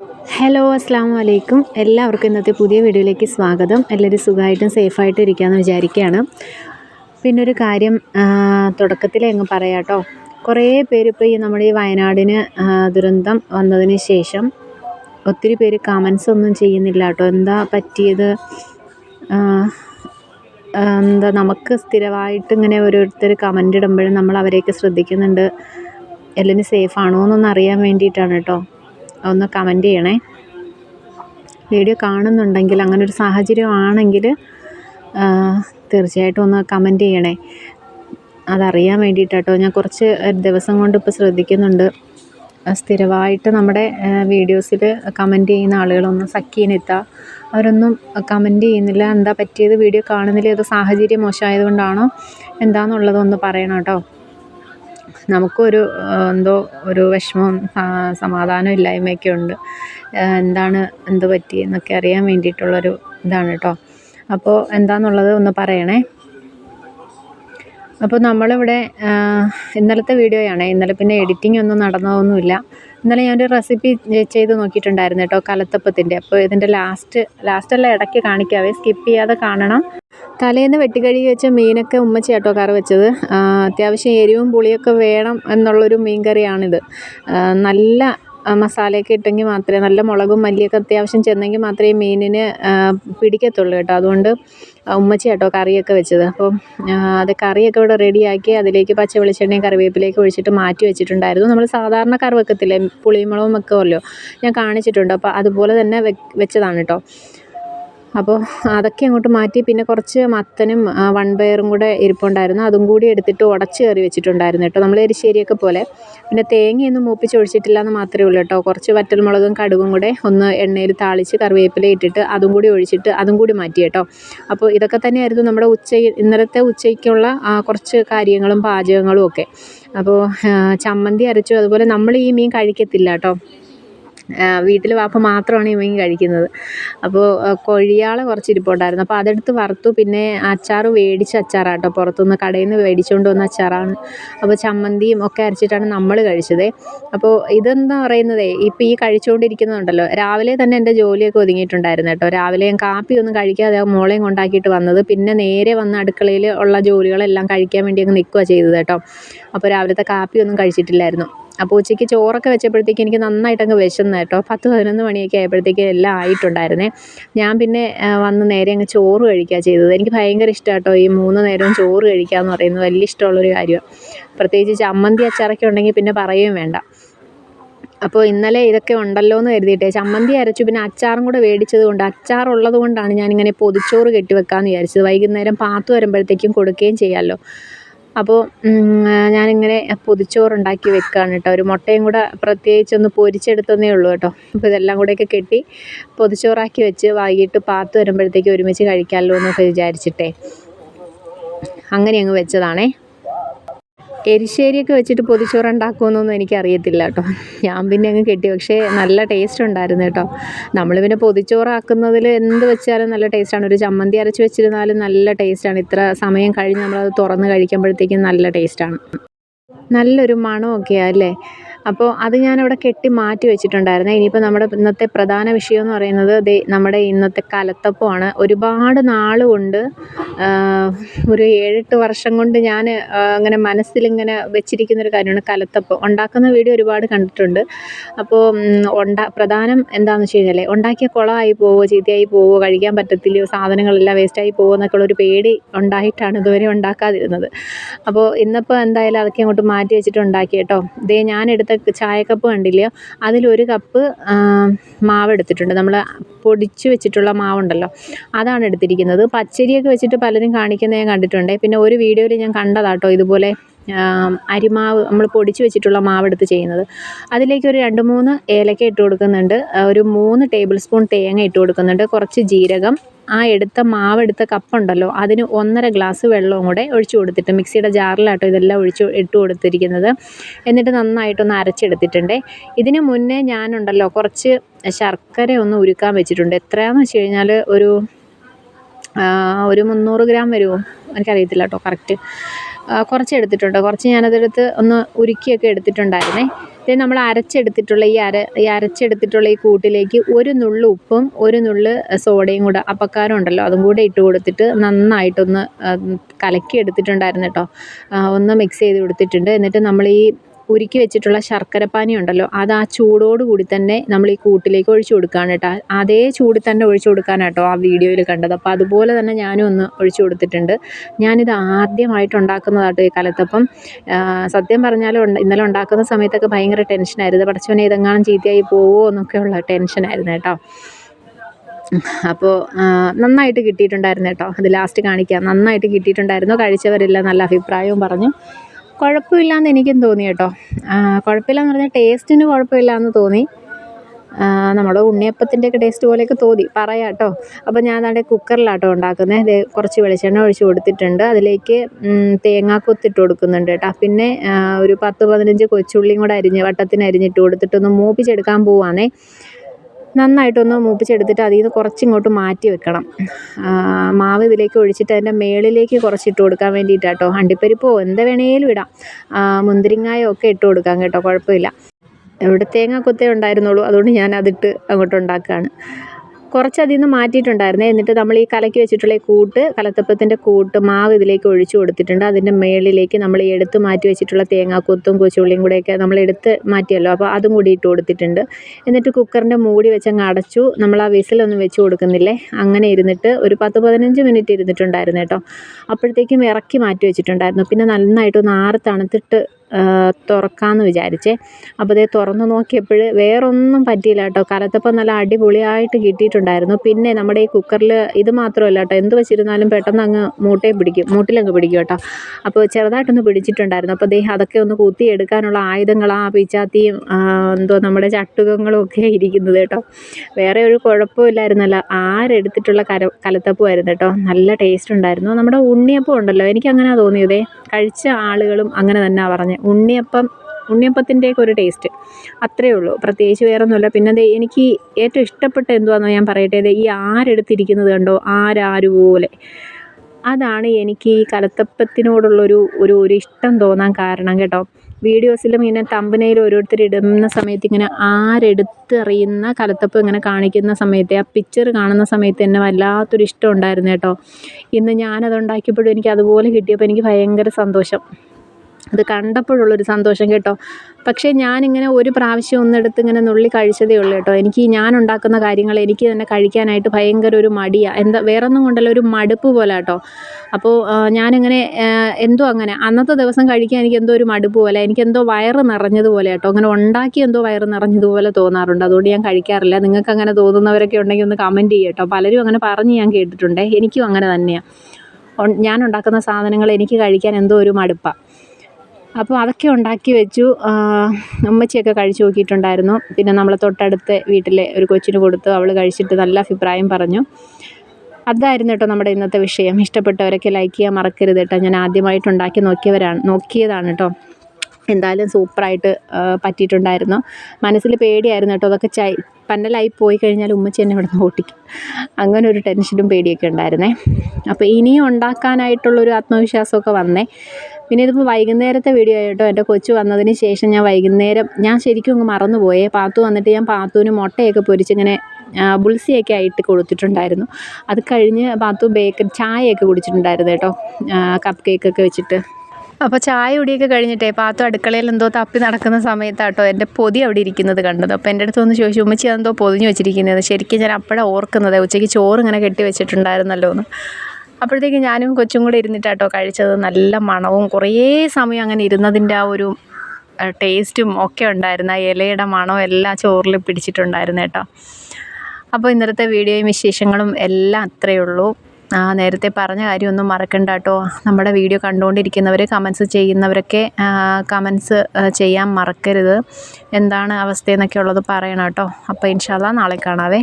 Hello അസ്സാം വലൈക്കും എല്ലാവർക്കും ഇന്നത്തെ പുതിയ വീഡിയോയിലേക്ക് സ്വാഗതം. എല്ലാവരും സുഖമായിട്ടും സേഫായിട്ടും ഇരിക്കാമെന്ന് വിചാരിക്കുകയാണ്. പിന്നെ ഒരു കാര്യം തുടക്കത്തിൽ അങ്ങ് പറയാട്ടോ കുറേ പേര് ഇപ്പോൾ ഈ നമ്മുടെ ഈ വയനാടിന് ദുരന്തം വന്നതിന് ശേഷം ഒത്തിരി പേര് കമൻസ് ഒന്നും ചെയ്യുന്നില്ല കേട്ടോ. എന്താ പറ്റിയത്? എന്താ നമുക്ക് സ്ഥിരമായിട്ട് ഇങ്ങനെ ഓരോരുത്തർ കമന്റ് ഇടുമ്പോഴും നമ്മൾ അവരെയൊക്കെ ശ്രദ്ധിക്കുന്നുണ്ട്. എല്ലാവരും സേഫാണോ എന്നൊന്ന് അറിയാൻ വേണ്ടിയിട്ടാണ് കേട്ടോ. ഒന്ന് കമന്റ് ചെയ്യണേ. വീഡിയോ കാണുന്നുണ്ടെങ്കിൽ അങ്ങനെ ഒരു സാഹചര്യം തീർച്ചയായിട്ടും ഒന്ന് കമന്റ് ചെയ്യണേ. അതറിയാൻ വേണ്ടിയിട്ടാട്ടോ. ഞാൻ കുറച്ച് ദിവസം കൊണ്ട് ഇപ്പോൾ ശ്രദ്ധിക്കുന്നുണ്ട്. സ്ഥിരമായിട്ട് നമ്മുടെ വീഡിയോസിൽ കമന്റ് ചെയ്യുന്ന ആളുകളൊന്നും സക്കീനെത്ത അവരൊന്നും കമന്റ് ചെയ്യുന്നില്ല. എന്താ പറ്റിയത്? വീഡിയോ കാണുന്നില്ല. ഏതോ സാഹചര്യം മോശമായത് കൊണ്ടാണോ എന്താണെന്നുള്ളതൊന്ന് പറയണം കേട്ടോ നമുക്കൊരു എന്തോ ഒരു വിഷമവും സ- സമാധാനം ഇല്ലായ്മയൊക്കെ ഉണ്ട്. എന്താണ് എന്ത് പറ്റി എന്നൊക്കെ അറിയാൻ വേണ്ടിയിട്ടുള്ളൊരു ഇതാണ് കേട്ടോ അപ്പോൾ എന്താണെന്നുള്ളത് ഒന്ന് പറയണേ. അപ്പോൾ നമ്മളിവിടെ ഇന്നലത്തെ വീഡിയോയാണേ. ഇന്നലെ പിന്നെ എഡിറ്റിംഗ് ഒന്നും നടന്നതൊന്നുമില്ല. ഇന്നലെ ഞാനൊരു റെസിപ്പി ചെയ്ത് നോക്കിയിട്ടുണ്ടായിരുന്നു കേട്ടോ കലത്തപ്പത്തിന്റെ. അപ്പോൾ ഇതിന്റെ ലാസ്റ്റ് ലാസ്റ്റല്ല ഇടയ്ക്ക് കാണിക്കാവേ സ്കിപ്പ് ചെയ്യാതെ കാണണം. തലേന്ന് വെട്ടിക്കഴുകി വെച്ച മീനൊക്കെ ഉമ്മച്ചി കേട്ടോ കറി വെച്ചത്. അത്യാവശ്യം എരിവും പുളിയൊക്കെ വേണം എന്നുള്ളൊരു മീൻ കറിയാണിത് നല്ല മസാലയൊക്കെ ഇട്ടെങ്കിൽ മാത്രമേ നല്ല മുളകും മല്ലിയൊക്കെ അത്യാവശ്യം ചെന്നെങ്കിൽ മാത്രമേ മീനിന് പിടിക്കത്തുള്ളൂ കേട്ടോ. അതുകൊണ്ട് ഉമ്മച്ചി കേട്ടോ കറിയൊക്കെ വെച്ചത്. അപ്പം അത് കറിയൊക്കെ ഇവിടെ റെഡിയാക്കി അതിലേക്ക് പച്ച വെളിച്ചെണ്ണയും കറിവേപ്പിലേക്ക് ഒഴിച്ചിട്ട് മാറ്റി വെച്ചിട്ടുണ്ടായിരുന്നു. നമ്മൾ സാധാരണ കറി വെക്കത്തില്ലേ? പുളിയും മുളകും വെക്കുമല്ലോ ഞാൻ കാണിച്ചിട്ടുണ്ട്. അപ്പോൾ അതുപോലെ തന്നെ വെച്ചതാണ് കേട്ടോ അപ്പോൾ അതൊക്കെ അങ്ങോട്ട് മാറ്റി പിന്നെ കുറച്ച് മത്തനും വൺ വൺപയറും കൂടെ ഇരിപ്പുണ്ടായിരുന്നു. അതും കൂടി എടുത്തിട്ട് ഉടച്ച് കറി വെച്ചിട്ടുണ്ടായിരുന്നു കേട്ടോ. നമ്മൾ എരിശ്ശേരിയൊക്കെ പോലെ. പിന്നെ തേങ്ങയൊന്നും മൂപ്പിച്ച് ഒഴിച്ചിട്ടില്ല എന്ന് മാത്രമേ ഉള്ളൂ കേട്ടോ. കുറച്ച് വറ്റൽമുളകും കടുകും കൂടെ ഒന്ന് എണ്ണയിൽ താളിച്ച് കറിവേപ്പില ഇട്ടിട്ട് അതും കൂടി ഒഴിച്ചിട്ട് അതും കൂടി മാറ്റി കേട്ടോ. അപ്പോൾ ഇതൊക്കെ തന്നെയായിരുന്നു നമ്മുടെ ഉച്ച ഇന്നലത്തെ ഉച്ചയ്ക്കുള്ള കുറച്ച് കാര്യങ്ങളും പാചകങ്ങളും ഒക്കെ. അപ്പോൾ ചമ്മന്തി അരച്ചു. അതുപോലെ നമ്മൾ ഈ മീൻ കഴിക്കത്തില്ല കേട്ടോ. വീട്ടിൽ വാപ്പ മാത്രമാണ് ഈ മീൻ കഴിക്കുന്നത്. അപ്പോൾ കൊഴിയാള കുറച്ച് ഇരിപ്പുണ്ടായിരുന്നു. അപ്പോൾ അതെടുത്ത് വറുത്തു. പിന്നെ അച്ചാർ മേടിച്ച അച്ചാറാട്ടോ. പുറത്തുനിന്ന് കടയിൽ നിന്ന് മേടിച്ചുകൊണ്ട് വന്ന അച്ചാറാണ്. അപ്പോൾ ചമ്മന്തിയും ഒക്കെ അരച്ചിട്ടാണ് നമ്മൾ കഴിച്ചത്. അപ്പോൾ ഇതെന്താ പറയുന്നതേ ഇപ്പോൾ ഈ കഴിച്ചുകൊണ്ടിരിക്കുന്നുണ്ടല്ലോ രാവിലെ തന്നെ എന്റെ ജോലിയൊക്കെ ഒതുങ്ങിയിട്ടുണ്ടായിരുന്നു കേട്ടോ. രാവിലെ ഞാൻ കാപ്പി ഒന്നും കഴിക്കാതെ മോളെയും കൊണ്ടാക്കിയിട്ട് വന്നത്. പിന്നെ നേരെ വന്ന് അടുക്കളയിൽ ഉള്ള ജോലികളെല്ലാം കഴിക്കാൻ വേണ്ടി അങ്ങ് നിൽക്കുക ചെയ്തത് കേട്ടോ. അപ്പോൾ രാവിലത്തെ കാപ്പിയൊന്നും കഴിച്ചിട്ടില്ലായിരുന്നു. അപ്പോൾ ഉച്ചയ്ക്ക് ചോറൊക്കെ വെച്ചപ്പോഴത്തേക്ക് എനിക്ക് നന്നായിട്ടങ്ങ് വിശന്നു കേട്ടോ. പത്ത് പതിനൊന്ന് മണിയൊക്കെ ആയപ്പോഴത്തേക്ക് എല്ലാം ആയിട്ടുണ്ടായിരുന്നേ. ഞാൻ പിന്നെ വന്ന് നേരെ അങ്ങ് ചോറ് കഴിക്കുക ചെയ്തത്. എനിക്ക് ഭയങ്കര ഇഷ്ടമാണ് കേട്ടോ ഈ മൂന്ന് നേരവും ചോറ് കഴിക്കുക എന്ന് പറയുന്നത്. വലിയ ഇഷ്ടമുള്ളൊരു കാര്യമാണ് പ്രത്യേകിച്ച് ചമ്മന്തി അച്ചാറൊക്കെ ഉണ്ടെങ്കിൽ പിന്നെ പറയുകയും വേണ്ട. അപ്പോൾ ഇന്നലെ ഇതൊക്കെ ഉണ്ടല്ലോ എന്ന് കരുതിയിട്ട്. ചമ്മന്തി അരച്ചു പിന്നെ അച്ചാറും കൂടെ മേടിച്ചത് കൊണ്ട് അച്ചാറുള്ളത് കൊണ്ടാണ് ഞാനിങ്ങനെ പൊതിച്ചോറ് കെട്ടി വെക്കാമെന്ന് വിചാരിച്ചത്. വൈകുന്നേരം പാത്തു വരുമ്പോഴത്തേക്കും കൊടുക്കുകയും ചെയ്യാമല്ലോ അപ്പോൾ ഞാനിങ്ങനെ പൊതിച്ചോറുണ്ടാക്കി വെക്കുകയാണ് കേട്ടോ. ഒരു മുട്ടയും കൂടെ പ്രത്യേകിച്ച് ഒന്ന് പൊരിച്ചെടുത്തതേ ഉള്ളൂ കേട്ടോ. അപ്പോൾ ഇതെല്ലാം കൂടെയൊക്കെ കെട്ടി പൊതിച്ചോറാക്കി വെച്ച് വൈകിട്ട് പാത്ത് വരുമ്പോഴത്തേക്ക് ഒരുമിച്ച് കഴിക്കാമല്ലോ എന്നൊക്കെ വിചാരിച്ചിട്ടേ. അങ്ങനെ അങ്ങ് വെച്ചതാണേ. എരിശ്ശേരിയൊക്കെ വെച്ചിട്ട് പൊതിച്ചോറ് ഉണ്ടാക്കുമെന്നൊന്നും എനിക്കറിയത്തില്ല കേട്ടോ. ഞാൻ പിന്നെ അങ്ങ് കെട്ടി. പക്ഷേ നല്ല ടേസ്റ്റ് ഉണ്ടായിരുന്നു കേട്ടോ. നമ്മൾ പിന്നെ പൊതിച്ചോറാക്കുന്നതിൽ എന്ത് വെച്ചാലും നല്ല ടേസ്റ്റാണ് ഒരു ചമ്മന്തി അരച്ച് വെച്ചിരുന്നാലും നല്ല ടേസ്റ്റാണ് ഇത്ര സമയം കഴിഞ്ഞ് നമ്മളത് തുറന്ന് കഴിക്കുമ്പോഴത്തേക്കും നല്ല ടേസ്റ്റാണ് നല്ലൊരു മണമൊക്കെയാണ് അല്ലേ? അപ്പോൾ അത് ഞാനവിടെ കെട്ടി മാറ്റി വെച്ചിട്ടുണ്ടായിരുന്നേ. ഇനിയിപ്പോൾ നമ്മുടെ ഇന്നത്തെ പ്രധാന വിഷയം എന്ന് പറയുന്നത് ദേ നമ്മുടെ ഇന്നത്തെ കലത്തപ്പമാണ്. ഒരുപാട് നാൾ കൊണ്ട് ഒരു ഏഴെട്ട് വർഷം കൊണ്ട് ഞാൻ അങ്ങനെ മനസ്സിലിങ്ങനെ വെച്ചിരിക്കുന്നൊരു കാര്യമാണ് കലത്തപ്പം. ഉണ്ടാക്കുന്ന വീഡിയോ ഒരുപാട് കണ്ടിട്ടുണ്ട്. അപ്പോൾ ഉണ്ടാ പ്രധാനം എന്താണെന്ന് വെച്ച് കഴിഞ്ഞാൽ ഉണ്ടാക്കിയ കുളമായി പോവോ ചീത്തയായി പോവോ കഴിക്കാൻ പറ്റത്തില്ലയോ സാധനങ്ങളെല്ലാം വേസ്റ്റായി പോവോ എന്നൊക്കെ ഒരു പേടി ഉണ്ടായിട്ടാണ് ഇതുവരെ ഉണ്ടാക്കാതിരുന്നത്. അപ്പോൾ ഇന്നിപ്പോൾ എന്തായാലും അതൊക്കെ അങ്ങോട്ട് മാറ്റി വെച്ചിട്ട് ഉണ്ടാക്കി കേട്ടോ. ഇതേ ഞാൻ എടുത്ത ചായക്കപ്പ് കണ്ടില്ലയോ അതിലൊരു കപ്പ് മാവെടുത്തിട്ടുണ്ട്. നമ്മൾ പൊടിച്ച് വെച്ചിട്ടുള്ള മാവുണ്ടല്ലോ. അതാണ് എടുത്തിരിക്കുന്നത്. പച്ചരിയൊക്കെ വെച്ചിട്ട് പലരും കാണിക്കുന്നത് ഞാൻ കണ്ടിട്ടുണ്ട്. പിന്നെ ഒരു വീഡിയോയിൽ ഞാൻ കണ്ടതാണ് കേട്ടോ ഇതുപോലെ അരിമാവ് നമ്മൾ പൊടിച്ച് വെച്ചിട്ടുള്ള മാവെടുത്ത് ചെയ്യുന്നത്. അതിലേക്ക് ഒരു രണ്ട് മൂന്ന് ഏലക്ക ഇട്ട് കൊടുക്കുന്നുണ്ട്. ഒരു മൂന്ന് ടേബിൾ സ്പൂൺ തേങ്ങ ഇട്ട് കൊടുക്കുന്നുണ്ട്. കുറച്ച് ജീരകം ആ എടുത്ത മാവെടുത്ത കപ്പുണ്ടല്ലോ അതിന് ഒന്നര ഗ്ലാസ് വെള്ളവും കൂടെ ഒഴിച്ചു കൊടുത്തിട്ട് മിക്സിയുടെ ജാറിലാട്ടോ ഇതെല്ലാം ഒഴിച്ച് ഇട്ട് കൊടുത്തിരിക്കുന്നത്. എന്നിട്ട് നന്നായിട്ടൊന്ന് അരച്ചെടുത്തിട്ടുണ്ട്. ഇതിന് മുന്നേ ഞാനുണ്ടല്ലോ കുറച്ച് ശർക്കര ഒന്ന് ഉരുക്കാൻ വെച്ചിട്ടുണ്ട്. എത്രയാണെന്ന് വെച്ച് കഴിഞ്ഞാൽ ഒരു ഒരു മുന്നൂറ് ഗ്രാം വരുമോ? എനിക്കറിയത്തില്ല കേട്ടോ കറക്റ്റ് കുറച്ച് എടുത്തിട്ടുണ്ട്. കുറച്ച് ഞാനതെടുത്ത് ഒന്ന് ഉരുക്കിയൊക്കെ എടുത്തിട്ടുണ്ടായിരുന്നേ. ഇത് നമ്മൾ അരച്ചെടുത്തിട്ടുള്ള ഈ അര ഈ അരച്ചെടുത്തിട്ടുള്ള ഈ കൂട്ടിലേക്ക് ഒരു നുള്ളു ഉപ്പും ഒരു നുള്ളു സോഡയും കൂടെ അപ്പക്കാരം ഉണ്ടല്ലോ അതും കൂടെ ഇട്ട് കൊടുത്തിട്ട് നന്നായിട്ടൊന്ന് കലക്കി എടുത്തിട്ടുണ്ടായിരുന്നു കേട്ടോ. ഒന്ന് മിക്സ് ചെയ്ത് കൊടുത്തിട്ടുണ്ട്. എന്നിട്ട് നമ്മൾ ഈ ഉരുക്കി വെച്ചിട്ടുള്ള ശർക്കരപ്പാനി ഉണ്ടല്ലോ അത് ആ ചൂടോട് കൂടി തന്നെ നമ്മൾ ഈ കൂട്ടിലേക്ക് ഒഴിച്ചു കൊടുക്കുകയാണ് കേട്ടോ. അതേ ചൂടിൽ തന്നെ ഒഴിച്ചു കൊടുക്കാനാട്ടോ ആ വീഡിയോയിൽ കണ്ടത്. അപ്പോൾ അതുപോലെ തന്നെ ഞാനും ഒന്ന് ഒഴിച്ചു കൊടുത്തിട്ടുണ്ട്. ഞാനിത് ആദ്യമായിട്ട് ഉണ്ടാക്കുന്നതാട്ടോ ഈ കലത്തപ്പം സത്യം പറഞ്ഞാലും ഇന്നലെ ഉണ്ടാക്കുന്ന സമയത്തൊക്കെ ഭയങ്കര ടെൻഷനായിരുന്നു പഠിച്ചവനെ ഇതെങ്ങാനും ചീത്തയായി പോവോ എന്നൊക്കെയുള്ള ടെൻഷനായിരുന്നു കേട്ടോ. അപ്പോൾ നന്നായിട്ട് കിട്ടിയിട്ടുണ്ടായിരുന്നു കേട്ടോ. അത് ലാസ്റ്റ് കാണിക്കാം. നന്നായിട്ട് കിട്ടിയിട്ടുണ്ടായിരുന്നു. കഴിച്ചവരെല്ലാം നല്ല അഭിപ്രായവും പറഞ്ഞു. കുഴപ്പമില്ലാന്ന് എനിക്കും തോന്നി കേട്ടോ. കുഴപ്പമില്ലാന്ന് പറഞ്ഞാൽ ടേസ്റ്റിന് കുഴപ്പമില്ലാന്ന് തോന്നി. നമ്മുടെ ഉണ്ണിയപ്പത്തിന്റെയൊക്കെ ടേസ്റ്റ് പോലെയൊക്കെ തോന്നി. പറയാം കേട്ടോ. അപ്പോൾ ഞാൻ അതാണ്ട് കുക്കറിലാട്ടോ ഉണ്ടാക്കുന്നത് ഇത് കുറച്ച് വെളിച്ചെണ്ണ ഒഴിച്ച് കൊടുത്തിട്ടുണ്ട്. അതിലേക്ക് തേങ്ങാക്കൊത്തിട്ട് കൊടുക്കുന്നുണ്ട് കേട്ടോ. പിന്നെ ഒരു പത്ത് പതിനഞ്ച് കൊച്ചുള്ളിയും കൂടെ അരിഞ്ഞ് വട്ടത്തിന് അരിഞ്ഞിട്ട് കൊടുത്തിട്ടൊന്ന് മൂപ്പിച്ചെടുക്കാൻ പോവാണേ നന്നായിട്ടൊന്ന് മൂപ്പിച്ചെടുത്തിട്ട് അതിൽ നിന്ന് കുറച്ചിങ്ങോട്ട് മാറ്റി വെക്കണം. മാവ് ഇതിലേക്ക് ഒഴിച്ചിട്ട് അതിന്റെ മേളിലേക്ക് കുറച്ചിട്ട് കൊടുക്കാൻ വേണ്ടിയിട്ടാണ് കേട്ടോ അണ്ടിപ്പരിപ്പോ എന്ത് വേണേലും ഇടാം. മുന്തിരിങ്ങായോ ഒക്കെ ഇട്ട് കൊടുക്കാം കേട്ടോ കുഴപ്പമില്ല. ഇവിടെ തേങ്ങ കൊത്തേ ഉണ്ടായിരുന്നുള്ളൂ അതുകൊണ്ട് ഞാൻ അതിട്ട് അങ്ങോട്ട് ഉണ്ടാക്കുകയാണ്. കുറച്ച് അതിൽ നിന്ന് മാറ്റിയിട്ടുണ്ടായിരുന്നേ. എന്നിട്ട് നമ്മൾ ഈ കലക്കി വെച്ചിട്ടുള്ള ഈ കൂട്ട് കലത്തപ്പത്തിന്റെ കൂട്ട് മാവ് ഇതിലേക്ക് ഒഴിച്ചു കൊടുത്തിട്ടുണ്ട്. അതിന്റെ മേളിലേക്ക് നമ്മൾ എടുത്ത് മാറ്റി വെച്ചിട്ടുള്ള തേങ്ങാക്കൊത്തും കൊച്ചുള്ളിയും കൂടെയൊക്കെ നമ്മൾ എടുത്ത് മാറ്റിയല്ലോ. അപ്പോൾ അതും കൂടി ഇട്ട് കൊടുത്തിട്ടുണ്ട്. എന്നിട്ട് കുക്കറിന്റെ മൂടി വെച്ച് അങ്ങ് അടച്ചു. നമ്മൾ ആ വിസിലൊന്നും വെച്ച് കൊടുക്കുന്നില്ലേ? അങ്ങനെ ഇരുന്നിട്ട് ഒരു പത്ത് പതിനഞ്ച് മിനിറ്റ് ഇരുന്നിട്ടുണ്ടായിരുന്നു കേട്ടോ. അപ്പോഴത്തേക്കും ഇറക്കി മാറ്റി വെച്ചിട്ടുണ്ടായിരുന്നു. പിന്നെ നന്നായിട്ടൊന്ന് ആറ് തണുത്തിട്ട് തുറക്കാമെന്ന് വിചാരിച്ചേ. അപ്പോൾ ദേ തുറന്ന് നോക്കിയപ്പോൾ വേറൊന്നും പറ്റിയില്ല കേട്ടോ. കലത്തപ്പം നല്ല അടിപൊളിയായിട്ട് കിട്ടിയിട്ടുണ്ടായിരുന്നു. പിന്നെ നമ്മുടെ ഈ കുക്കറിൽ ഇത് മാത്രമല്ല കേട്ടോ. എന്ത് വെച്ചിരുന്നാലും പെട്ടെന്ന് അങ്ങ് മൂട്ടേ പിടിക്കും. മൂട്ടിലങ്ങ് പിടിക്കും കേട്ടോ. അപ്പോൾ ചെറുതായിട്ടൊന്ന് പിടിച്ചിട്ടുണ്ടായിരുന്നു. അപ്പോൾ ദേ അതൊക്കെ ഒന്ന് കുത്തിയെടുക്കാനുള്ള ആയുധങ്ങൾ ആ പിച്ചാത്തിയും എന്തോ നമ്മുടെ ചട്ടുകങ്ങളും ഒക്കെ ഇരിക്കുന്നത് കേട്ടോ. വേറെ ഒരു കുഴപ്പമില്ലായിരുന്നല്ലോ ആരെടുത്തിട്ടുള്ള കര കലത്തപ്പമായിരുന്നു കേട്ടോ. നല്ല ടേസ്റ്റ് ഉണ്ടായിരുന്നു. നമ്മുടെ ഉണ്ണിയപ്പം ഉണ്ടല്ലോ. എനിക്കങ്ങനെ തോന്നിയതേ. കഴിച്ച ആളുകളും അങ്ങനെ തന്നെയാണ് പറഞ്ഞത് ഉണ്ണിയപ്പം ഉണ്ണിയപ്പത്തിന്റെയൊക്കെ ഒരു ടേസ്റ്റ് അത്രയേ ഉള്ളൂ. പ്രത്യേകിച്ച് വേറെ ഒന്നുമില്ല പിന്നെ ദേ എനിക്ക് ഏറ്റവും ഇഷ്ടപ്പെട്ട എന്തുവാണെന്ന് ഞാൻ പറയട്ടെ. ഈ ആരെടുത്തിരിക്കുന്നത് കണ്ടോ? ആരാരു പോലെ അതാണ് എനിക്ക് ഈ കലത്തപ്പത്തിനോടുള്ളൊരു ഒരു ഒരു ഇഷ്ടം തോന്നാൻ കാരണം കേട്ടോ. വീഡിയോസിലും ഇങ്ങനെ തമ്പനയിൽ ഓരോരുത്തർ ഇടുന്ന സമയത്ത് ഇങ്ങനെ ആരെടുത്തെറിയുന്ന കലത്തപ്പ് ഇങ്ങനെ കാണിക്കുന്ന സമയത്ത് ആ പിക്ചർ കാണുന്ന സമയത്ത് എന്നെ വല്ലാത്തൊരു ഇഷ്ടം ഉണ്ടായിരുന്നു കേട്ടോ. ഇന്ന് ഞാനത് ഉണ്ടാക്കിയപ്പോഴും എനിക്ക് അതുപോലെ കിട്ടിയപ്പോൾ എനിക്ക് ഭയങ്കര സന്തോഷം. അത് കണ്ടപ്പോഴുള്ളൊരു സന്തോഷം കേട്ടോ. പക്ഷേ ഞാനിങ്ങനെ ഒരു പ്രാവശ്യം ഒന്നെടുത്ത് ഇങ്ങനെ നുള്ളി കഴിച്ചതേ ഉള്ളൂ കേട്ടോ. എനിക്ക് ഞാൻ ഉണ്ടാക്കുന്ന കാര്യങ്ങൾ എനിക്ക് തന്നെ കഴിക്കാനായിട്ട് ഭയങ്കര ഒരു മടിയാണ് എന്താ വേറൊന്നും കൊണ്ടല്ല ഒരു മടുപ്പ് പോലെ കേട്ടോ. അപ്പോൾ ഞാനിങ്ങനെ എന്തോ അങ്ങനെ അന്നത്തെ ദിവസം കഴിക്കാൻ എനിക്ക് എന്തോ ഒരു മടുപ്പ് പോലെ എനിക്ക് എന്തോ വയറ് നിറഞ്ഞതുപോലെ കേട്ടോ. അങ്ങനെ ഉണ്ടാക്കി എന്തോ വയറ് നിറഞ്ഞതുപോലെ തോന്നാറുണ്ട്. അതുകൊണ്ട് ഞാൻ കഴിക്കാറില്ല. നിങ്ങൾക്ക് അങ്ങനെ തോന്നുന്നവരൊക്കെ ഉണ്ടെങ്കിൽ ഒന്ന് കമന്റ് ചെയ്യട്ടോ പലരും അങ്ങനെ പറഞ്ഞ് ഞാൻ കേട്ടിട്ടുണ്ട്. എനിക്കും അങ്ങനെ തന്നെയാണ് ഞാൻ ഉണ്ടാക്കുന്ന സാധനങ്ങൾ എനിക്ക് കഴിക്കാൻ എന്തോ ഒരു മടുപ്പാണ് അപ്പോൾ അതൊക്കെ ഉണ്ടാക്കി വെച്ചു. അമ്മച്ചിയൊക്കെ കഴിച്ചു നോക്കിയിട്ടുണ്ടായിരുന്നു. പിന്നെ നമ്മളെ തൊട്ടടുത്ത വീട്ടിലെ ഒരു കൊച്ചിന് കൊടുത്തു. അവൾ കഴിച്ചിട്ട് നല്ല അഭിപ്രായം പറഞ്ഞു. അതായിരുന്നു കേട്ടോ നമ്മുടെ ഇന്നത്തെ വിഷയം. ഇഷ്ടപ്പെട്ടവരൊക്കെ ലൈക്ക് ചെയ്യാൻ മറക്കരുത് കേട്ടോ. ഞാൻ ആദ്യമായിട്ട് ഉണ്ടാക്കി നോക്കിയവരാണ് നോക്കിയതാണ് കേട്ടോ. എന്തായാലും സൂപ്പറായിട്ട് പറ്റിയിട്ടുണ്ടായിരുന്നു. മനസ്സിൽ പേടിയായിരുന്നു കേട്ടോ. അതൊക്കെ ചൈ പന്നലായി പോയി കഴിഞ്ഞാൽ ഉമ്മച്ചി എന്നെ ഇവിടുന്ന് ഓട്ടിക്കും. അങ്ങനെ ഒരു ടെൻഷനും പേടിയൊക്കെ ഉണ്ടായിരുന്നേ. അപ്പോൾ ഇനിയും ഉണ്ടാക്കാനായിട്ടുള്ളൊരു ആത്മവിശ്വാസമൊക്കെ വന്നേ. പിന്നെ ഇതിപ്പോൾ വൈകുന്നേരത്തെ വീഡിയോ ആയിട്ടോ എന്റെ കൊച്ചു വന്നതിന് ശേഷം ഞാൻ വൈകുന്നേരം ഞാൻ ശരിക്കും അങ്ങ് മറന്നുപോയേ. പാത്തു വന്നിട്ട് ഞാൻ പാത്തുവിന് മുട്ടയൊക്കെ പൊരിച്ചിങ്ങനെ ബുൾസിയൊക്കെ ആയിട്ട് കൊടുത്തിട്ടുണ്ടായിരുന്നു. അത് കഴിഞ്ഞ് പാത്തു ബേക്കറി ചായയൊക്കെ കുടിച്ചിട്ടുണ്ടായിരുന്നു കേട്ടോ. കപ്പ് കേക്കൊക്കെ വെച്ചിട്ട്. അപ്പോൾ ചായ കുടിയൊക്കെ കഴിഞ്ഞിട്ടേ പാത്തു അടുക്കളയിൽ എന്തോ തപ്പി നടക്കുന്ന സമയത്താട്ടോ എന്റെ പൊതി അവിടെ ഇരിക്കുന്നത് കണ്ടത്. അപ്പോൾ എന്റെ അടുത്ത് ഒന്ന് ചോദിച്ചു ഉമ്മച്ചി അതെന്തോ പൊതിഞ്ഞു വെച്ചിരിക്കുന്നത്? ശരിക്കും ഞാൻ അപ്പോഴാണ് ഓർക്കുന്നത്. ഉച്ചയ്ക്ക് ചോറ് ഇങ്ങനെ കെട്ടി വെച്ചിട്ടുണ്ടായിരുന്നല്ലോ എന്ന് അപ്പോഴത്തേക്ക് ഞാനും കൊച്ചും കൂടെ ഇരുന്നിട്ടാട്ടോ കഴിച്ചത്. നല്ല മണവും കുറേ സമയം അങ്ങനെ ഇരുന്നതിന്റെ ആ ഒരു ടേസ്റ്റും ഒക്കെ ഉണ്ടായിരുന്നു. ആ ഇലയുടെ മണവും എല്ലാം ചോറിൽ പിടിച്ചിട്ടുണ്ടായിരുന്നു കേട്ടോ. അപ്പോൾ ഇന്നലത്തെ വീഡിയോയും വിശേഷങ്ങളും എല്ലാം അത്രയേ ഉള്ളൂ. ആ നേരത്തെ പറഞ്ഞ കാര്യമൊന്നും മറക്കണ്ട കേട്ടോ. നമ്മുടെ വീഡിയോ കണ്ടുകൊണ്ടിരിക്കുന്നവർ കമൻസ് ചെയ്യുന്നവരൊക്കെ കമൻസ് ചെയ്യാൻ മറക്കരുത്. എന്താണ് അവസ്ഥയെന്നൊക്കെ ഉള്ളത് പറയണം കേട്ടോ. അപ്പോൾ ഇൻഷാല്ല നാളെ കാണാവേ.